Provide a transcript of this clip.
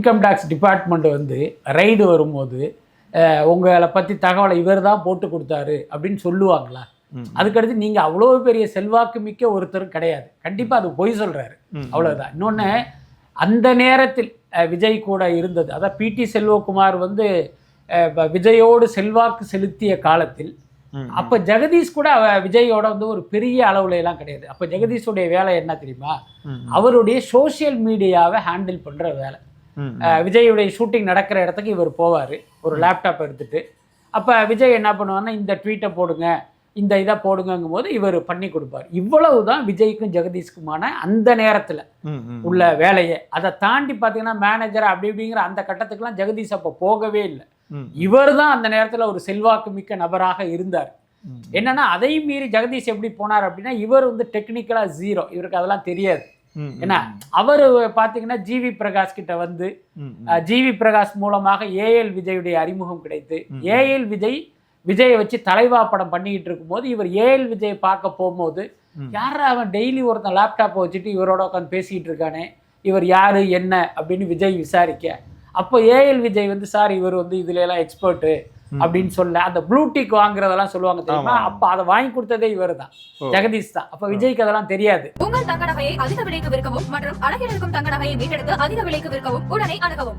Income tax department வந்து raid வரும்போது உங்களை பற்றி தகவலை இவர் தான் போட்டு கொடுத்தாரு அப்படின்னு சொல்லுவாங்களா. அதுக்கடுத்து நீங்கள் அவ்வளோ பெரிய செல்வாக்கு மிக்க ஒருத்தரும் கிடையாது கண்டிப்பாக அது பொய் சொல்கிறாரு ம். அவ்வளவுதான் இன்னொன்று அந்த நேரத்தில் விஜய் கூட இருந்தது அதான் பிடி செல்வகுமார் வந்து விஜயோடு செல்வாக்கு செலுத்திய காலத்தில். அப்போ ஜெகதீஷ் கூட விஜயோட வந்து ஒரு பெரிய அளவுல எல்லாம் கிடையாது அப்போ ஜெகதீஷுடைய வேலை என்ன தெரியுமா. அவருடைய சோஷியல் மீடியாவை ஹேண்டில் பண்ணுற வேலை விஜயுடைய ஷூட்டிங் நடக்கிற இடத்துக்கு இவர் போவார். ஒரு லேப்டாப் எடுத்துட்டு. அப்போ விஜய் என்ன பண்ணுவார்னா இந்த ட்வீட்டை போடுங்க இந்த இதை போடுங்கங்கும் போது இவர் பண்ணி கொடுப்பார். இவ்வளவு தான் விஜய்க்கும் ஜெகதீஷ்குமான அந்த நேரத்தில். உள்ள வேலையை. அதை தாண்டி பார்த்தீங்கன்னா மேனேஜர் அப்படி இப்படிங்கிற அந்த கட்டத்துக்குலாம் ஜெகதீஷ் அப்போ போகவே இல்லை. இவர் தான் அந்த நேரத்தில் ஒரு செல்வாக்கு மிக்க நபராக இருந்தார். என்னன்னா அதையும் மீறி ஜெகதீஷ் எப்படி போனார் அப்படின்னா இவர் வந்து டெக்னிக்கலாக ஜீரோ இவருக்கு அதெல்லாம் தெரியாது. ம். என்ன அவர் பார்த்தீங்கன்னா ஜிவி பிரகாஷ் கிட்ட வந்து ஜிவி பிரகாஷ் மூலமாக ஏஎல் விஜயுடைய அறிமுகம் கிடைத்து. ஏஎல் விஜய் விஜயை வச்சு தலைவா படம் பண்ணிக்கிட்டு இருக்கும்போது இவர் ஏஎல் விஜய் பார்க்க போகும்போது. யாரா அவன் டெய்லி ஒருத்தன் லேப்டாப்பை வச்சுட்டு இவரோட உட்காந்து பேசிக்கிட்டு இருக்கானே இவர் யாரு என்ன அப்படின்னு விஜய் விசாரிக்க அப்போ ஏஎல் விஜய் வந்து சார் இவர் வந்து இதுல எல்லாம் எக்ஸ்பர்ட்டு. அப்படின்னு சொல்ல அந்த ப்ளூ டிக் வாங்குறதெல்லாம் சொல்லுவாங்க தெரியுமா. அப்போ அதை வாங்கி கொடுத்ததே இவர் தான். ஜெகதீஷ் தான். அப்போ விஜய்க்கு அதெல்லாம் தெரியாது. உங்கள் தங்க நகையை அதிக விலைக்கு விற்கவும் மற்றும் அழகில் இருக்கும் தங்க நகையை மீட்டெடுத்து அதிக விலைக்கு விற்கவும் உடனே அணுகவும்.